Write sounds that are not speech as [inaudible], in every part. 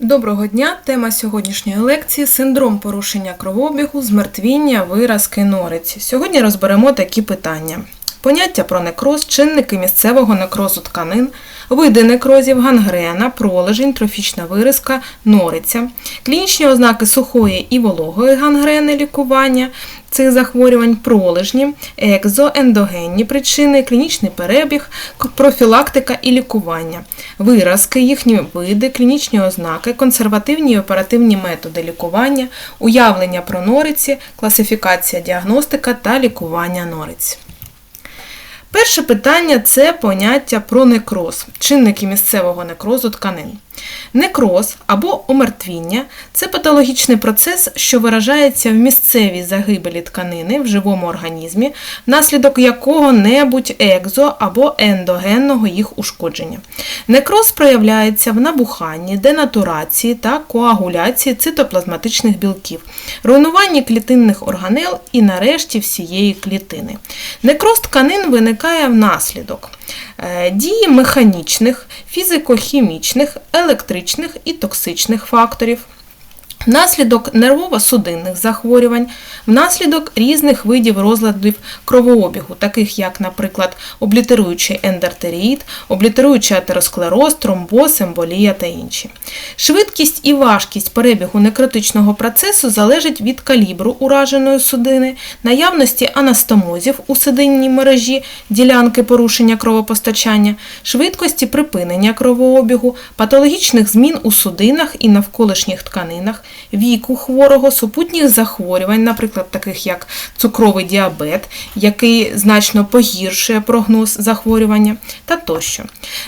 Доброго дня! Тема сьогоднішньої лекції синдром порушення кровообігу, змертвіння, виразки, нориці. Сьогодні розберемо такі питання: поняття про некроз, чинники місцевого некрозу тканин, види некрозів, гангрена, пролежень, трофічна виразка, нориця, клінічні ознаки сухої і вологої гангрени лікування цих захворювань, пролежні, екзо, ендогенні причини, клінічний перебіг, профілактика і лікування, виразки, їхні види, клінічні ознаки, консервативні і оперативні методи лікування, уявлення про нориці, класифікація діагностика та лікування нориць. Перше питання це поняття про некроз, чинники місцевого некрозу тканин. Некроз або омертвіння це патологічний процес, що виражається в місцевій загибелі тканини в живому організмі, внаслідок якого-небудь екзо або ендогенного їх ушкодження. Некроз проявляється в набуханні, денатурації та коагуляції цитоплазматичних білків, руйнуванні клітинних органел і нарешті всієї клітини. Некроз тканин виникає внаслідок дії механічних, фізико-хімічних, електричних і токсичних факторів, внаслідок нервово-судинних захворювань, внаслідок різних видів розладів кровообігу, таких як, наприклад, облітеруючий ендартеріїд, облітеруючий атеросклероз, тромбоз, емболія та інші. Швидкість і важкість перебігу некротичного процесу залежить від калібру ураженої судини, наявності анастомозів у судинній мережі, ділянки порушення кровопостачання, швидкості припинення кровообігу, патологічних змін у судинах і навколишніх тканинах, віку хворого, супутніх захворювань, наприклад, таких як цукровий діабет, який значно погіршує прогноз захворювання та тощо.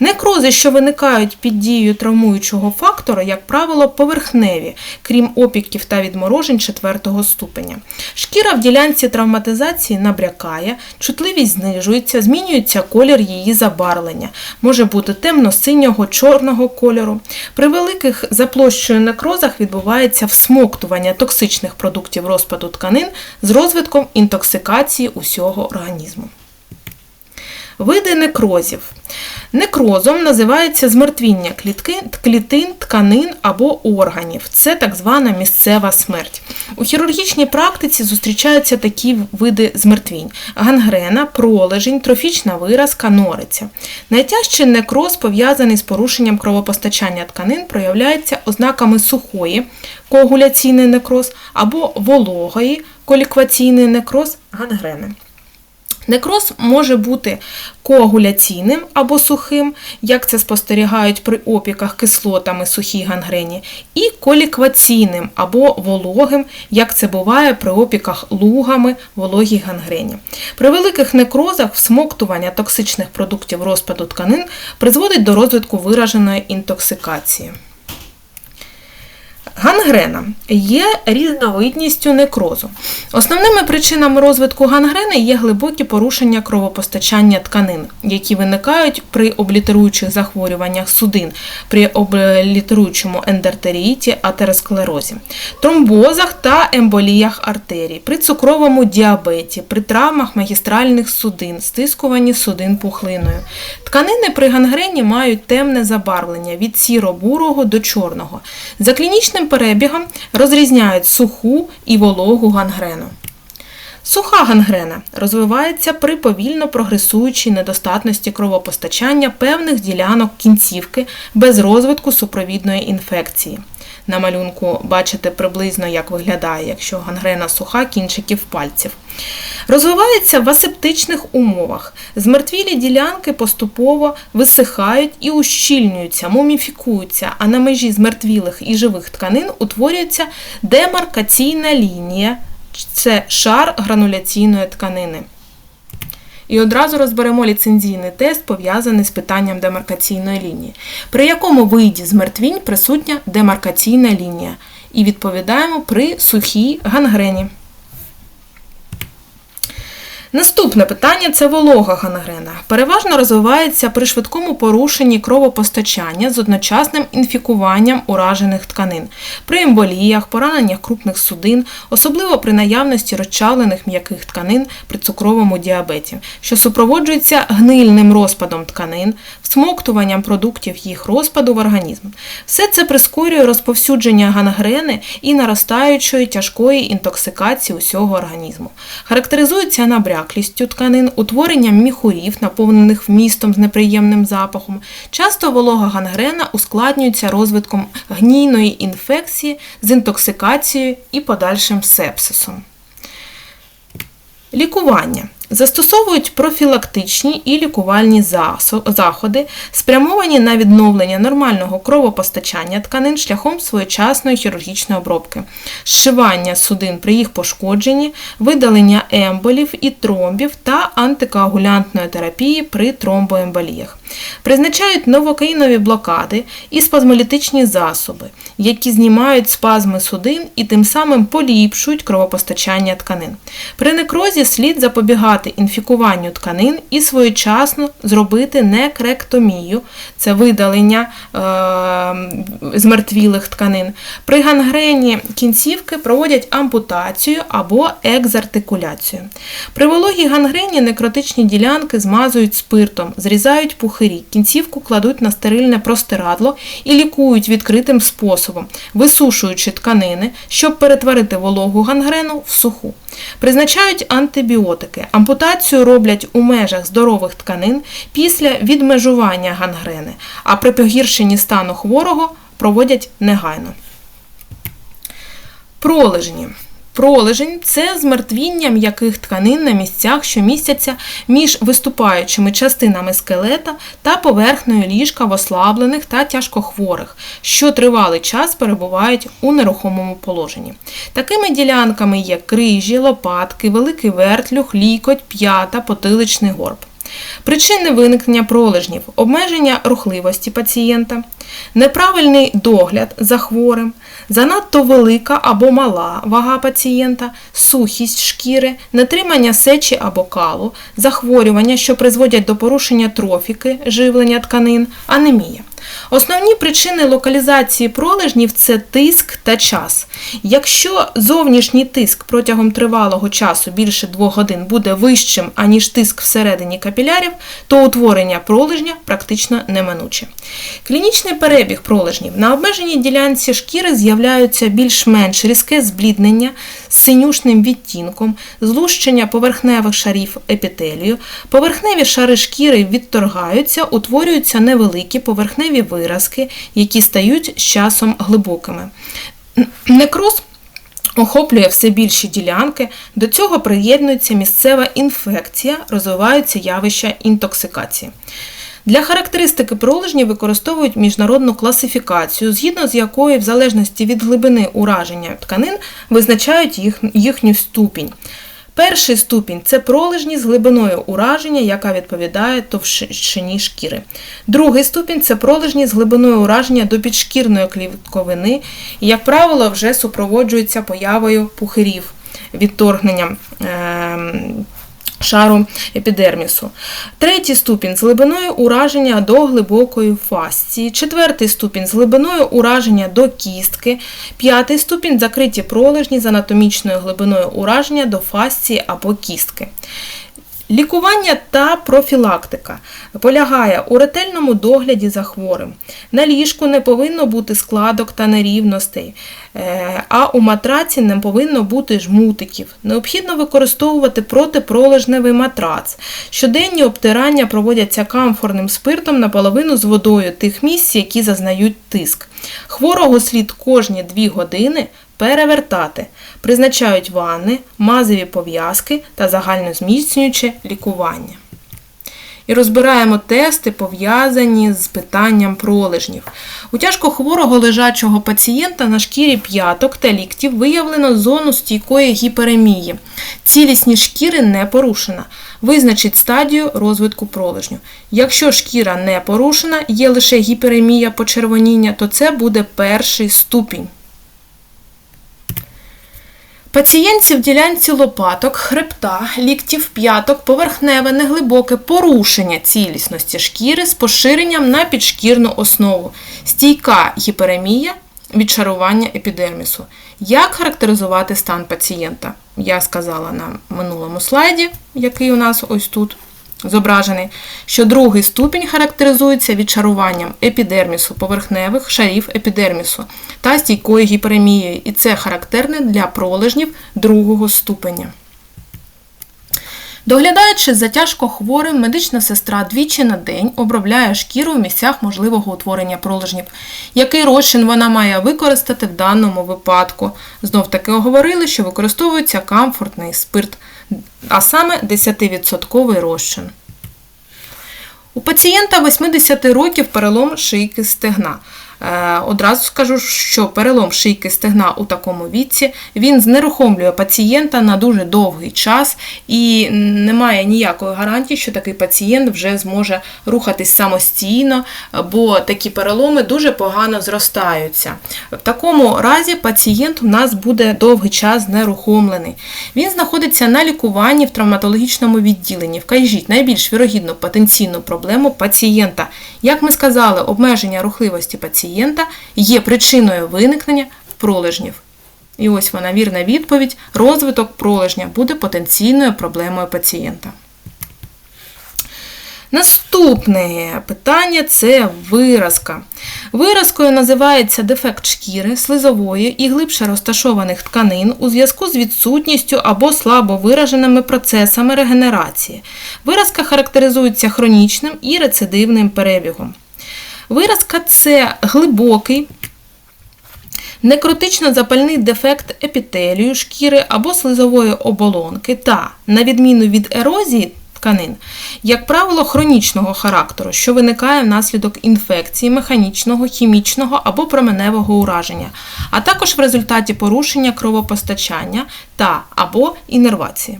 Некрози, що виникають під дією травмуючого фактора, як правило, поверхневі, крім опіків та відморожень четвертого ступеня. Шкіра в ділянці травматизації набрякає, чутливість знижується, змінюється колір її забарвлення, може бути темно-синього, чорного кольору. При великих за площею некрозах відбувається всмоктування токсичних продуктів розпаду тканин з розвитком інтоксикації усього організму. Види некрозів. Некрозом називається змертвіння клітки, клітин, тканин або органів. Це так звана місцева смерть. У хірургічній практиці зустрічаються такі види змертвінь: гангрена, пролежень, трофічна виразка, нориця. Найтяжчий некроз, пов'язаний з порушенням кровопостачання тканин, проявляється ознаками сухої коагуляційний некроз або вологої колікваційний некроз гангрени. Некроз може бути коагуляційним або сухим, як це спостерігають при опіках кислотами сухій гангрені, і колікваційним або вологим, як це буває при опіках лугами вологій гангрені. При великих некрозах всмоктування токсичних продуктів розпаду тканин призводить до розвитку вираженої інтоксикації. Гангрена є різновидністю некрозу. Основними причинами розвитку гангрени є глибокі порушення кровопостачання тканин, які виникають при облітеруючих захворюваннях судин, при облітеруючому ендартеріїті, атеросклерозі, тромбозах та емболіях артерій, при цукровому діабеті, при травмах магістральних судин, стискуванні судин пухлиною. Тканини при гангрені мають темне забарвлення від сіро-бурого до чорного. За клінічним перебігом розрізняють суху і вологу гангрену. Суха гангрена розвивається при повільно прогресуючій недостатності кровопостачання певних ділянок кінцівки без розвитку супровідної інфекції. На малюнку бачите приблизно, як виглядає, якщо гангрена суха кінчиків пальців. Розвивається в асептичних умовах. Змертвілі ділянки поступово висихають і ущільнюються, муміфікуються, а на межі змертвілих і живих тканин утворюється демаркаційна лінія це шар грануляційної тканини. І одразу розберемо ліцензійний тест, пов'язаний з питанням демаркаційної лінії, при якому виді змертвінь присутня демаркаційна лінія. І відповідаємо при сухій гангрені. Наступне питання це волога гангрена. Переважно розвивається при швидкому порушенні кровопостачання з одночасним інфікуванням уражених тканин, при емболіях, пораненнях крупних судин, особливо при наявності розчавлених м'яких тканин при цукровому діабеті, що супроводжується гнильним розпадом тканин, всмоктуванням продуктів їх розпаду в організм. Все це прискорює розповсюдження гангрени і наростаючої тяжкої інтоксикації усього організму. Характеризується набряклістю тканин, утворенням міхурів, наповнених вмістом з неприємним запахом. Часто волога гангрена ускладнюється розвитком гнійної інфекції з інтоксикацією і подальшим сепсисом. Лікування. Застосовують профілактичні і лікувальні заходи, спрямовані на відновлення нормального кровопостачання тканин шляхом своєчасної хірургічної обробки, зшивання судин при їх пошкодженні, видалення емболів і тромбів та антикоагулянтної терапії при тромбоемболіях. Призначають новокаїнові блокади і спазмолітичні засоби, які знімають спазми судин і тим самим поліпшують кровопостачання тканин. При некрозі слід запобігати інфікуванню тканин і своєчасно зробити некректомію, це видалення е, змертвілих тканин. При гангрені кінцівки проводять ампутацію або екзартикуляцію. При вологій гангрені некротичні ділянки змазують спиртом, зрізають пухирі, кінцівку кладуть на стерильне простирадло і лікують відкритим способом, висушуючи тканини, щоб перетворити вологу гангрену в суху. Призначають антибіотики. Ампутацію роблять у межах здорових тканин після відмежування гангрени, а при погіршенні стану хворого проводять негайно. Пролежні. Пролежень це змертвіння м'яких тканин на місцях, що містяться між виступаючими частинами скелета та поверхнею ліжка в ослаблених та тяжкохворих, що тривалий час перебувають у нерухомому положенні. Такими ділянками є крижі, лопатки, великий вертлюх, лікоть, п'ята, потиличний горб. Причини виникнення пролежнів, обмеження рухливості пацієнта, неправильний догляд за хворим, занадто велика або мала вага пацієнта, сухість шкіри, нетримання сечі або калу, захворювання, що призводять до порушення трофіки, живлення тканин, анемія. Основні причини локалізації пролежнів це тиск та час. Якщо зовнішній тиск протягом тривалого часу більше 2 годин буде вищим, аніж тиск всередині капілярів, то утворення пролежня практично неминуче. Клінічний перебіг пролежнів на обмеженій ділянці шкіри з'являються більш-менш різке збліднення з синюшним відтінком, злущення поверхневих шарів епітелію, поверхневі шари шкіри відторгаються, утворюються невеликі поверхневі виразки, які стають з часом глибокими. Некроз охоплює все більші ділянки, до цього приєднується місцева інфекція, розвиваються явища інтоксикації. Для характеристики пролежні використовують міжнародну класифікацію, згідно з якою, в залежності від глибини ураження тканин, визначають їх, їхню ступінь. Перший ступінь це пролежні з глибиною ураження, яка відповідає товщині шкіри. Другий ступінь це пролежні з глибиною ураження до підшкірної клітковини, і, як правило, вже супроводжується появою пухирів, відторгненням. Е Шару епідермісу. Третій ступінь з глибиною ураження до глибокої фасції. Четвертий ступінь з глибиною ураження до кістки. П'ятий ступінь закриті пролежні з анатомічною глибиною ураження до фасції або кістки. Лікування та профілактика полягає у ретельному догляді за хворим. На ліжку не повинно бути складок та нерівностей, е, а у матраці не повинно бути жмутиків. Необхідно використовувати протипролежневий матрац. Щоденні обтирання проводяться камфорним спиртом наполовину з водою тих місць, які зазнають тиск. Хворого слід кожні 2 години перевертати. Призначають ванни, мазові пов'язки та загальнозміцнююче лікування. І розбираємо тести, пов'язані з питанням пролежнів. У тяжкохворого лежачого пацієнта на шкірі п'яток та ліктів виявлено зону стійкої гіперемії. Цілісність шкіри не порушена. Визначить стадію розвитку пролежню. Якщо шкіра не порушена, є лише гіперемія почервоніння, то це буде перший ступінь. Пацієнтці в ділянці лопаток, хребта, ліктів, п'яток, поверхневе, неглибоке порушення цілісності шкіри з поширенням на підшкірну основу, стійка гіперемія, відшарування епідермісу. Як характеризувати стан пацієнта? Я сказала на минулому слайді, який у нас ось тут зображений, що другий ступінь характеризується відшаруванням епідермісу, поверхневих шарів епідермісу та стійкою гіперемією, і це характерне для пролежнів другого ступеня. Доглядаючи за тяжко хворим, медична сестра двічі на день обробляє шкіру в місцях можливого утворення пролежнів. Який розчин вона має використати в даному випадку? Знов таки оговорили, що використовується камфортний спирт, а саме 10% розчин. У пацієнта 80 років перелом шийки стегна. Е, Одразу скажу, що перелом шийки стегна у такому віці він знерухомлює пацієнта на дуже довгий час і немає ніякої гарантії, що такий пацієнт вже зможе рухатись самостійно, бо такі переломи дуже погано зростаються. В такому разі пацієнт у нас буде довгий час знерухомлений. Він знаходиться на лікуванні в травматологічному відділенні. Вкажіть найбільш вірогідну потенційну проблему пацієнта. Як ми сказали, обмеження рухливості пацієнта є причиною виникнення пролежнів. І ось вона вірна відповідь: розвиток пролежня буде потенційною проблемою пацієнта. Наступне питання це виразка. Виразкою називається дефект шкіри, слизової і глибше розташованих тканин у зв'язку з відсутністю або слабо вираженими процесами регенерації. Виразка характеризується хронічним і рецидивним перебігом. Виразка це глибокий, некротично запальний дефект епітелію шкіри або слизової оболонки та, на відміну від ерозії тканин, як правило, хронічного характеру, що виникає внаслідок інфекції, механічного, хімічного або променевого ураження, а також в результаті порушення кровопостачання та або інервації.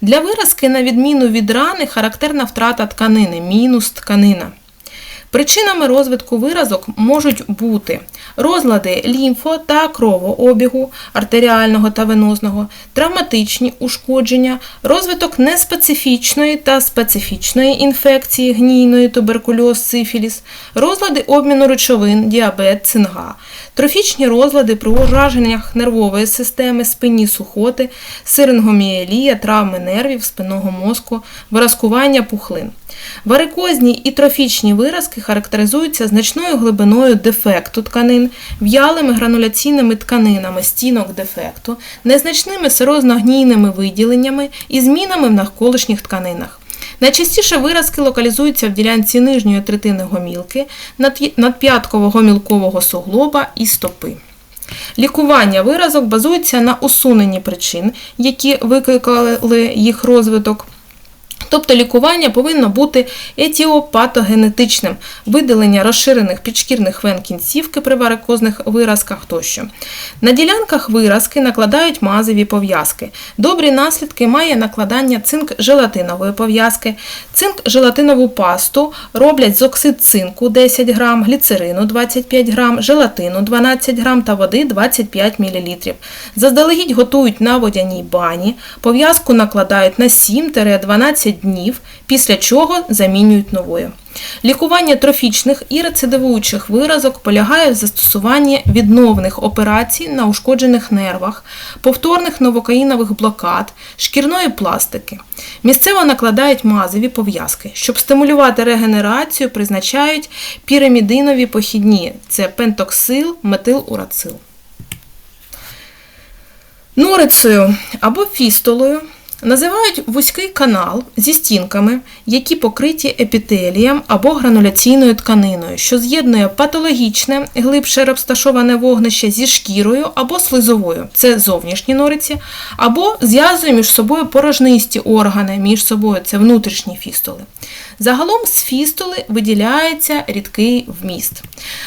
Для виразки, на відміну від рани, характерна втрата тканини, мінус тканина. Причинами розвитку виразок можуть бути розлади лімфо та кровообігу артеріального та венозного, травматичні ушкодження, розвиток неспецифічної та специфічної інфекції гнійної туберкульоз, сифіліс, розлади обміну речовин, діабет, цинга, трофічні розлади при ураженнях нервової системи, спинні сухоти, сирингоміелія, травми нервів, спинного мозку, виразкування пухлин. Варикозні і трофічні виразки характеризуються значною глибиною дефекту тканин, в'ялими грануляційними тканинами стінок дефекту, незначними сирозно-гнійними виділеннями і змінами в навколишніх тканинах. Найчастіше виразки локалізуються в ділянці нижньої третини гомілки, надп'яткового гомілкового суглоба і стопи. Лікування виразок базується на усуненні причин, які викликали їх розвиток. Тобто лікування повинно бути етіопатогенетичним, видалення розширених підшкірних вен кінцівки при варикозних виразках тощо. На ділянках виразки накладають мазові пов'язки. Добрі наслідки має накладання цинк-желатинової пов'язки, цинк-желатинову пасту роблять з оксид цинку 10 г, гліцерину 25 г, желатину 12 г та води 25 мл. Заздалегідь готують на водяній бані, пов'язку накладають на 7-12 днів, після чого замінюють новою. Лікування трофічних і рецидивуючих виразок полягає в застосуванні відновних операцій на ушкоджених нервах, повторних новокаїнових блокад, шкірної пластики. Місцево накладають мазові пов'язки. Щоб стимулювати регенерацію, призначають пірамідинові похідні це пентоксил, метилурацил. Норицею або фістолою Називають вузький канал зі стінками, які покриті епітелієм або грануляційною тканиною, що з'єднує патологічне, глибше розташоване вогнище зі шкірою або слизовою, це зовнішні нориці, або зв'язує між собою порожнисті органи, між собою це внутрішні фістоли. Загалом з фістули виділяється рідкий вміст.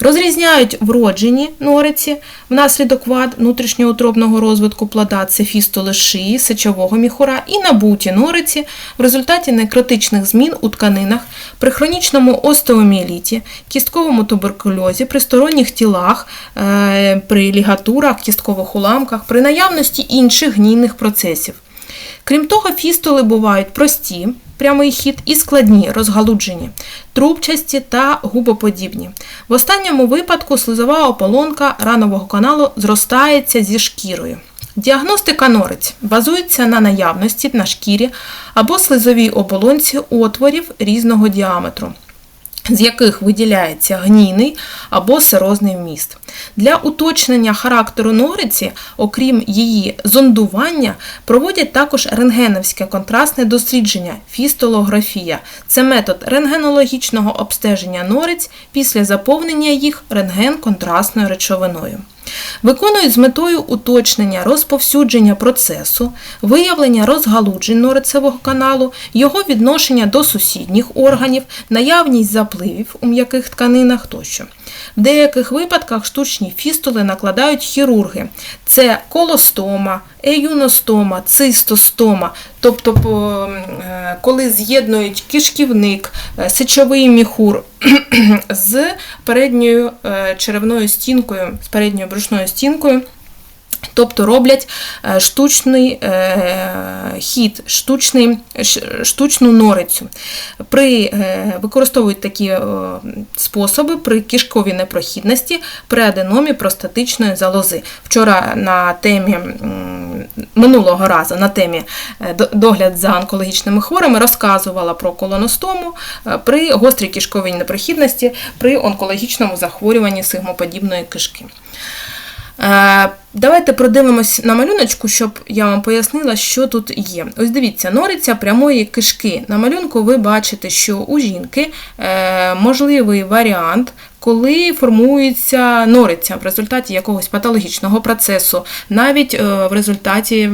Розрізняють вроджені нориці внаслідок вад внутрішньоутробного розвитку плода це фістули шиї, сечового міхура і набуті нориці в результаті некротичних змін у тканинах при хронічному остеоміеліті, кістковому туберкульозі, при сторонніх тілах, е, при лігатурах, кісткових уламках, при наявності інших гнійних процесів. Крім того, фістули бувають прості, прямий хід і складні, розгалуджені, трубчасті та губоподібні. В останньому випадку слизова ополонка ранового каналу зростається зі шкірою. Діагностика норець базується на наявності на шкірі або слизовій оболонці отворів різного діаметру з яких виділяється гнійний або сирозний вміст. Для уточнення характеру нориці, окрім її зондування, проводять також рентгеновське контрастне дослідження фістолографія. Це метод рентгенологічного обстеження нориць після заповнення їх рентген-контрастною речовиною. Виконують з метою уточнення розповсюдження процесу, виявлення розгалуджень норицевого каналу, його відношення до сусідніх органів, наявність запливів у м'яких тканинах тощо. В деяких випадках штучні фістули накладають хірурги. Це колостома, еюностома, цистостома, тобто е, коли з'єднують кишківник, е, сечовий міхур [clears throat] з передньою е, черевною стінкою, з передньою брюшною стінкою. Тобто роблять е, штучний е, хід, штучний, штучну норицю. При, е, Використовують такі способи при кишковій непрохідності, при аденомі простатичної залози. Вчора на темі минулого разу на темі догляд за онкологічними хворими розказувала про колоностому при гострій кишковій непрохідності при онкологічному захворюванні сигмоподібної кишки. Е, давайте продивимось на малюночку, щоб я вам пояснила, що тут є. Ось дивіться, нориця прямої кишки. На малюнку ви бачите, що у жінки е, можливий варіант, коли формується нориця в результаті якогось патологічного процесу, навіть е, в результаті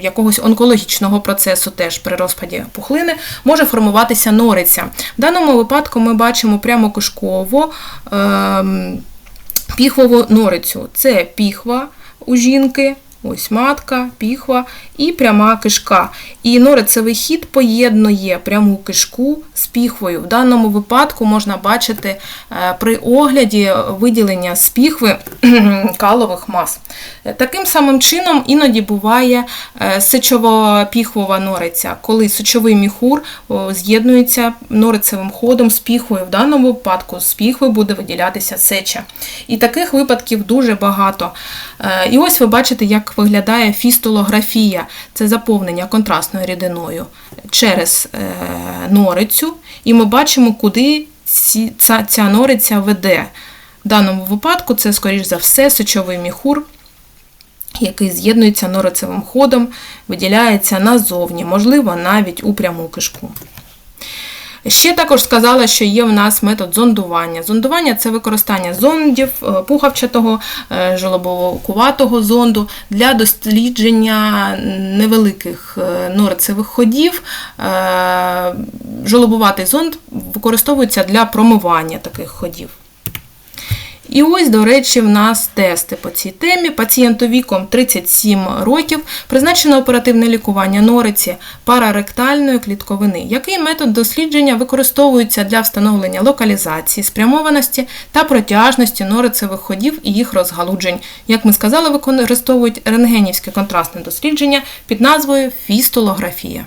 якогось онкологічного процесу, теж при розпаді пухлини, може формуватися нориця. В даному випадку ми бачимо прямо кишково. Піхвову норицю. Це піхва у жінки, ось матка, піхва і пряма кишка. І норицевий хід поєднує пряму кишку з піхвою. В даному випадку можна бачити е, при огляді виділення з піхви [clears throat] калових мас. Таким самим чином іноді буває е, сечово-піхвова нориця, коли сечовий міхур з'єднується норицевим ходом з піхвою. В даному випадку з піхви буде виділятися сеча. І таких випадків дуже багато. Е, і ось ви бачите, як виглядає фістолографія це заповнення контрастною рідиною через е, норицю, і ми бачимо, куди ця нориця веде. В даному випадку це, скоріш за все, сечовий міхур, який з'єднується норицевим ходом, виділяється назовні, можливо, навіть у пряму кишку. Ще також сказала, що є в нас метод зондування. Зондування це використання зондів, е, пухавчатого, жолобокуватого жолобово-куватого зонду для дослідження невеликих норцевих ходів. Жолобуватий зонд використовується для промивання таких ходів. І ось, до речі, в нас тести по цій темі. Пацієнту віком 37 років призначено оперативне лікування нориці параректальної клітковини. Який метод дослідження використовується для встановлення локалізації, спрямованості та протяжності норицевих ходів і їх розгалуджень? Як ми сказали, використовують рентгенівське контрастне дослідження під назвою фістолографія.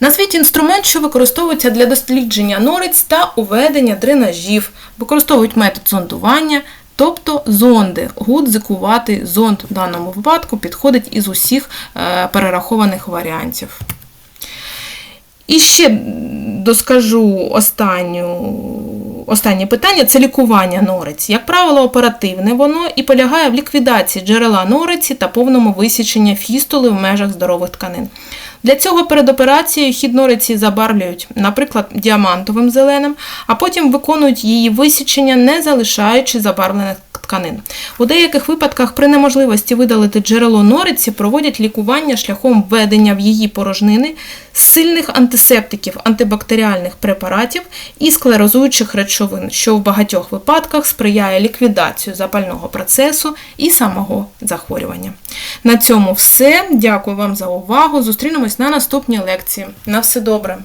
На світі інструмент, що використовується для дослідження нориць та уведення дренажів, використовують метод зондування, тобто зонди. Гудзикуватий зонд в даному випадку підходить із усіх е, перерахованих варіантів. І ще доскажу останню, останнє питання це лікування нориць. Як правило, оперативне воно і полягає в ліквідації джерела нориці та повному висіченні фістули в межах здорових тканин. Для цього перед операцією хіднориці забарлюють, наприклад, діамантовим зеленим, а потім виконують її висічення, не залишаючи забарвлених тканин. У деяких випадках при неможливості видалити джерело нориці проводять лікування шляхом введення в її порожнини сильних антисептиків, антибактеріальних препаратів і склерозуючих речовин, що в багатьох випадках сприяє ліквідацію запального процесу і самого захворювання. На цьому все. Дякую вам за увагу. Зустрінемось на наступній лекції. На все добре!